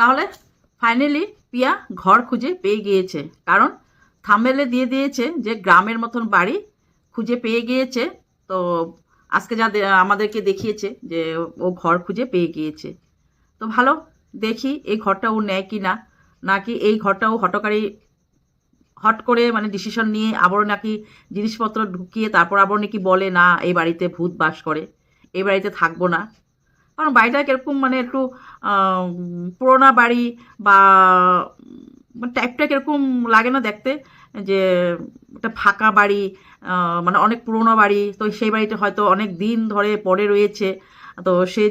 তাহলে ফাইনালি পিয়া ঘর খুঁজে পেয়ে গিয়েছে। কারণ থামেলে দিয়ে দিয়েছে যে গ্রামের মতন বাড়ি খুঁজে পেয়ে গিয়েছে। তো আজকে যা আমাদেরকে দেখিয়েছে যে ও ঘর খুঁজে পেয়ে গিয়েছে। তো ভালো, দেখি এই ঘরটা ও নেয় কি না। নাকি এই ঘরটাও হটকারী হট করে মানে ডিসিশন নিয়ে আবারও নাকি জিনিসপত্র ঢুকিয়ে তারপর আবার নাকি বলে, না, এই বাড়িতে ভূত বাস করে। এই বাড়িতে থাকব না। কারণ বাড়িটা কীরকম মানে একটু পুরোনো বাড়ি বা টাইপটা কীরকম লাগে না দেখতে, যে একটা ফাঁকা বাড়ি মানে অনেক পুরোনো বাড়ি, তো সেই বাড়িটা হয়তো অনেক দিন ধরে পড়ে রয়েছে। তো সে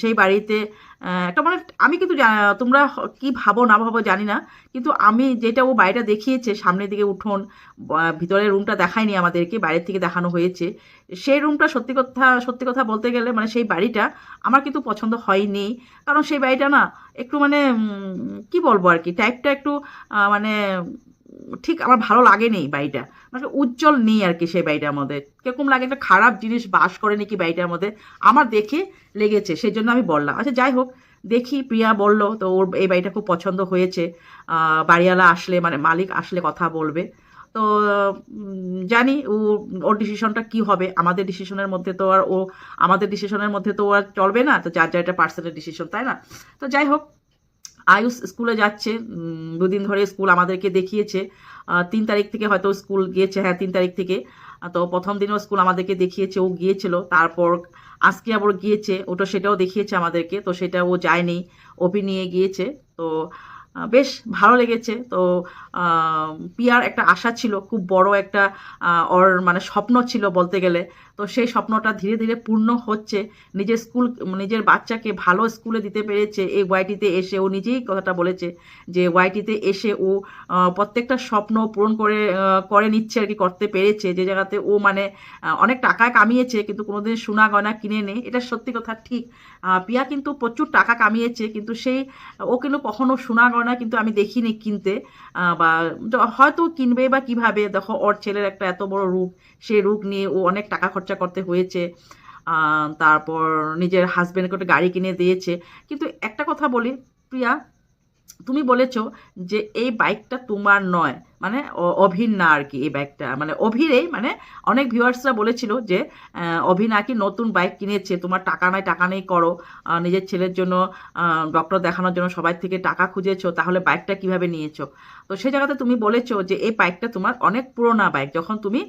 সেই বাড়িতে একটা মানে আমি কিন্তু তোমরা কি ভাবো না ভাবো জানি না, কিন্তু আমি যেটা ও বাড়িটা দেখিয়েছে, সামনের দিকে উঠোন ভিতরের রুমটা দেখায়নি আমাদেরকে, বাইরের থেকে দেখানো হয়েছে, সেই রুমটা সত্যি কথা সত্যি কথা বলতে গেলে মানে সেই বাড়িটা আমার কিন্তু পছন্দ হয়নি, কারণ সেই বাড়িটা না, একটু মানে কি বলব আর কি টাইপটা একটু মানে ঠিক আমার ভালো লাগেনি বাড়িটা। মানে উজ্জ্বল নেই আর কি সেই বাড়িটার মধ্যে। কীরকম লাগে একটা খারাপ জিনিস বাস করে নাকি বাড়িটার মধ্যে। আমার দেখে লেগেছে সেই জন্য আমি বললাম আচ্ছা যাই হোক, দেখি প্রিয়া বলল, তো ওর এই বাড়িটা খুব পছন্দ হয়েছে। বাড়িওয়ালা আসলে মানে মালিক আসলে কথা বলবে। তো জানি ও, ওর ডিসিশনটা কি হবে? আমাদের ডিসিশনের মধ্যে তো আর ও, আমাদের ডিসিশনের মধ্যে তো আর চলবে না। তো যার যার একটা পার্সোনাল ডিসিশন তাই না? তো যাই হোক আয়ুষ স্কুলে যাচ্ছে দুদিন ধরে স্কুল আমাদেরকে দেখিয়েছে। তিন তারিখ থেকে হয়তো স্কুল গিয়েছে হ্যাঁ তিন তারিখ থেকে। তো প্রথম দিনও স্কুল আমাদেরকে দেখিয়েছে, ও গিয়েছিল। তারপর আজকে আবার গিয়েছে, ওটা সেটাও দেখিয়েছে আমাদেরকে। তো সেটা ও যায়নি, ওপি নিয়ে গিয়েছে। তো বেশ ভালো লেগেছে। তো পিয়ার একটা আশা ছিল, খুব বড় একটা ওর মানে স্বপ্ন ছিল বলতে গেলে। তো সেই স্বপ্নটা ধীরে ধীরে পূর্ণ হচ্ছে। নিজের স্কুল, নিজের বাচ্চাকে ভালো স্কুলে দিতে পেরেছে। এই ওয়াইটিতে এসে ও নিজেই কথাটা বলেছে যে, ওয়াইটিতে এসে ও প্রত্যেকটা স্বপ্ন পূরণ করে করে নিচ্ছে আর কি, করতে পেরেছে। যে জায়গাতে ও মানে অনেক টাকা কামিয়েছে, কিন্তু কোনোদিন সোনা গয়না কিনে নেই এটা সত্যি কথা, ঠিক। পিয়া কিন্তু প্রচুর টাকা কামিয়েছে, কিন্তু সেই, ও কিন্তু কখনো সোনা গয়না কিন্তু আমি দেখিনি কিনতে বা হয়তো কিনবে বা কীভাবে, দেখো, ওর ছেলের একটা এত বড় রূপ সেই রূপ নিয়ে ও অনেক টাকা খরচা করতে হয়েছে তারপর নিজের হাজব্যান্ডকে একটা গাড়ি কিনে দিয়েছে। কিন্তু একটা কথা বলি, প্রিয়া, তুমি বলেছ যে এই বাইকটা তোমার নয়। মানে অ- অভির না আর কি এই বাইকটা মানে অভিরেই মানে অনেক ভিউয়ার্সরা বলেছিল যে অভি নাকি নতুন বাইক কিনেছে, তোমার টাকা নাই, টাকা নেই করো। নিজের ছেলের জন্য ডক্টর দেখানোর জন্য সবাই থেকে টাকা খুঁজেছো, তাহলে বাইকটা কীভাবে নিয়েছো? তো সেই জায়গাতে তুমি বলেছ যে, এই বাইকটা তোমার অনেক পুরোনো বাইক যখন তুমি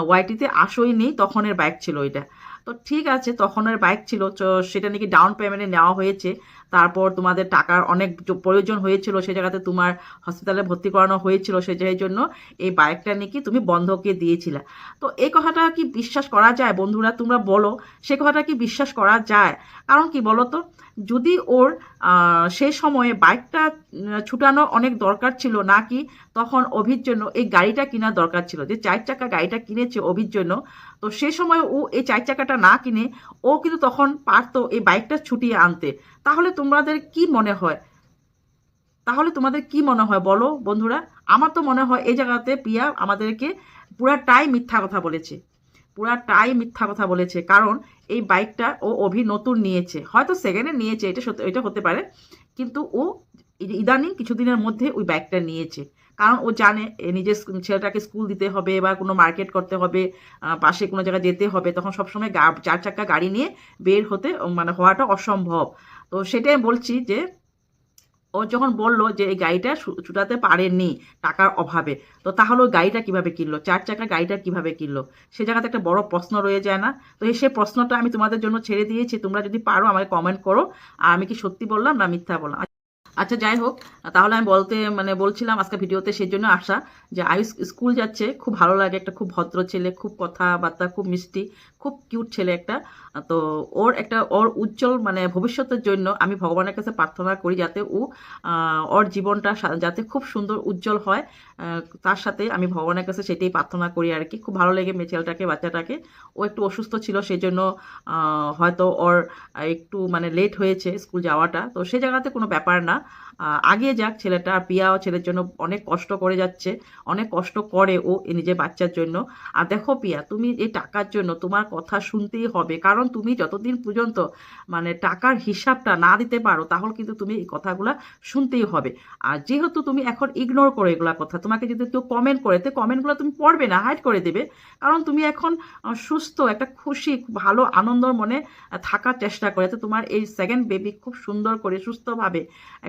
ওয়াইটিতে আসোই নি, তখনের বাইক ছিল এটা তো ঠিক আছে, তখনের বাইক ছিল সেটা নাকি ডাউন পেমেন্টে নেওয়া হয়েছে। তারপর তোমাদের টাকার অনেক প্রয়োজন হয়েছিল সেই জায়গাতে তোমার হসপিটালে ভর্তি করানো হয়েছিল সেই জন্য এই বাইকটা নাকি তুমি বন্ধকে দিয়েছিলে। তো এই কথাটা কি বিশ্বাস করা যায় বন্ধুরা? তোমরা বলো, সে কথাটা কি বিশ্বাস করা যায়? কারণ কি বলো তো যদি ওর সেই সময়ে বাইকটা ছুটানো অনেক দরকার ছিল নাকি তখন অভির জন্য এই গাড়িটা কেনার দরকার ছিল। যে চার চাকা গাড়িটা কিনেছে অভির জন্য, তো সে সময় ও এই চার চাকাটা না কিনে, ও কিন্তু তখন পারতো এই বাইকটা ছুটিয়ে আনতে। তাহলে তোমাদের কি মনে হয়? তাহলে তোমাদের কি মনে হয় বলো, বন্ধুরা? আমার তো মনে হয় এই জায়গাতে পিয়া আমাদেরকে পুরাটাই মিথ্যা কথা বলেছে। পুরাটাই মিথ্যা কথা বলেছে। কারণ এই বাইকটা ও অভি নতুন নিয়েছে। হয়তো সেকেন্ডে নিয়েছে, এটা সত্যি, এটা হতে পারে। কিন্তু ও ইদানিং কিছুদিনের মধ্যে ওই বাইকটা নিয়েছে। কারণ ও জানে নিজের ছেলেটাকে স্কুল দিতে হবে বা কোনো মার্কেট করতে হবে পাশে কোনো জায়গায় যেতে হবে, তখন সবসময় গা- চার চাকা গাড়ি নিয়ে বের হতে মানে হওয়াটা অসম্ভব। তো সেটাই বলছি যে ও যখন বলল যে এই গাড়িটা চুটাতে পারেননি টাকার অভাবে, তো তাহলে ওই গাড়িটা কীভাবে কিনলো? চার চাকা গাড়িটা কীভাবে কিনলো? সে জায়গাতে একটা বড় প্রশ্ন রয়ে যায় না? তো সেই প্রশ্নটা আমি তোমাদের জন্য ছেড়ে দিয়েছি, তোমরা যদি পারো আমাকে কমেন্ট করো, আর আমি কি সত্যি বললাম না মিথ্যা বললাম? আচ্ছা যাই হোক, তাহলে আমি বলতে মানে বলছিলাম আজকে ভিডিওতে সেই জন্য আসা যে আয়ুষ স্কুল যাচ্ছে, খুব ভালো লাগে একটা খুব ভদ্র ছেলে, খুব কথাবার্তা, খুব মিষ্টি, খুব কিউট ছেলে একটা। তো ওর একটা, ওর উজ্জ্বল মানে ভবিষ্যতের জন্য আমি ভগবানের কাছে প্রার্থনা করি যাতে ও ওর জীবনটা যাতে খুব সুন্দর, উজ্জ্বল হয়। তার সাথে আমি ভগবানের কাছে সেটাই প্রার্থনা করি আর কি। খুব ভালো লেগে মেয়ে ছেলেটাকে বাচ্চাটাকে। ও একটু অসুস্থ ছিল, সেই জন্য হয়তো ওর একটু মানে লেট হয়েছে স্কুল যাওয়াটা। তো সে জায়গাতে কোনো ব্যাপার না। আগিয়ে যাক, ছেলেটা আর পিয়াও ছেলের জন্য অনেক কষ্ট করে যাচ্ছে, অনেক কষ্ট করে ও নিজের বাচ্চার জন্য। আর দেখো পিয়া, তুমি এই টাকার জন্য তোমার কথা শুনতেই হবে, কারণ তুমি যতদিন পর্যন্ত মানে টাকার হিসাবটা না দিতে পারো, তাহলে কিন্তু তুমি এই কথাগুলো শুনতেই হবে। আর যেহেতু তুমি এখন ইগনোর করো এগুলা কথা, তোমাকে যদি কেউ কমেন্ট করে, তো কমেন্টগুলো তুমি পড়বে না হাইড করে দেবে। কারণ তুমি এখন সুস্থ, একটা খুশি ভালো, আনন্দর মনে থাকার চেষ্টা করে তোমার এই সেকেন্ড বেবি খুব সুন্দর করে, সুস্থভাবে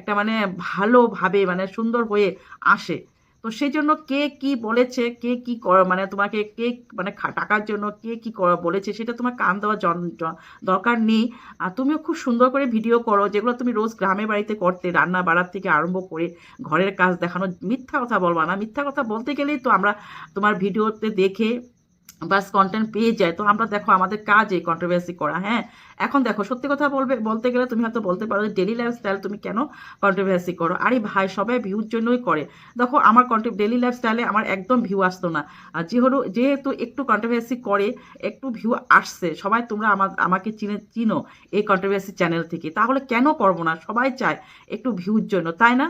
একটা মানে ভালোভাবে মানে সুন্দর হয়ে আসে। তো সেই জন্য কে কি বলেছে, কে কি কর- মানে তোমাকে কে মানে টাকার জন্য কে কি কর- বলেছে সেটা তোমার কান জন- দরকার নেই। আর তুমিও খুব সুন্দর করে ভিডিও করো, যেগুলো তুমি রোজ গ্রামে বাড়িতে করতে, রান্না বাড়ার থেকে আরম্ভ করে ঘরের কাজ দেখানো, মিথ্যা কথা বলবা না। মিথ্যা কথা বলতে গেলেই তো আমরা তোমার ভিডিওতে দেখে বাস কন্টেন্ট পেয়ে যায়, তো আমরা দেখো আমাদের কাজ এই কন্ট্রোভার্সি করা হ্যাঁ? এখন দেখো, সত্যি কথা বলবে, বলতে গেলে তুমি হয়তো বলতে পারো যে ডেলি লাইফস্টাইল তুমি কেন কন্ট্রোভার্সি করো? আরে ভাই, সবাই ভিউর জন্যই করে। দেখো, আমার কন্টে ডেলি লাইফস্টাইলে আমার একদম ভিউ আসতো না। যেহেতু যেহেতু একটু কন্ট্রোভার্সি করে, একটু ভিউ আসছে, সবাই তোমরা আমার আমাকে চিনে চিনো এই কন্ট্রোভার্সি চ্যানেল থেকে। তাহলে কেন করব না? সবাই চায় একটু ভিউর জন্য, তাই না?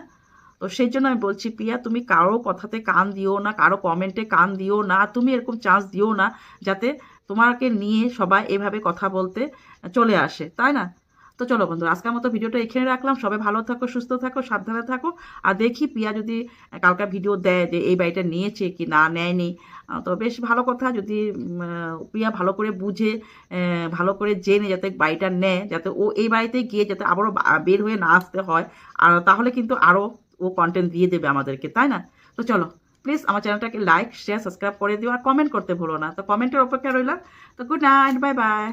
তো সেই জন্য আমি বলছি, প্রিয়া, তুমি কারও কথাতে কান দিও না, কারও কমেন্টে কান দিও না, তুমি এরকম চান্স দিও না যাতে তোমাকে নিয়ে সবাই এভাবে কথা বলতে চলে আসে। তাই না? তো চলো বন্ধু আজকের মতো ভিডিওটা এখানে রাখলাম। সবাই ভালো থাকো, সুস্থ থাকো, সাবধানে থাকো। আর দেখি প্রিয়া যদি কালকা ভিডিও দেয় যে এই বাড়িটা নিয়েছে কি না, নেয়নি তো বেশ ভালো কথা। যদি প্রিয়া ভালো করে বুঝে ভালো করে জেনে যাতে বাড়িটা নেয়, যাতে ও এই বাড়িতে গিয়ে যাতে আবারও বের হয়ে না আসতে হয়, আর তাহলে কিন্তু আরও ও কন্টেন্ট দিয়ে দেবে আমাদেরকে, তাই না? তো চলো প্লিজ আমার চ্যানেলটাকে লাইক শেয়ার সাবস্ক্রাইব করে দিও আর কমেন্ট করতে ভুলো না। তো কমেন্টের অপেক্ষা রইলাম। তো গুড নাইট বাই বাই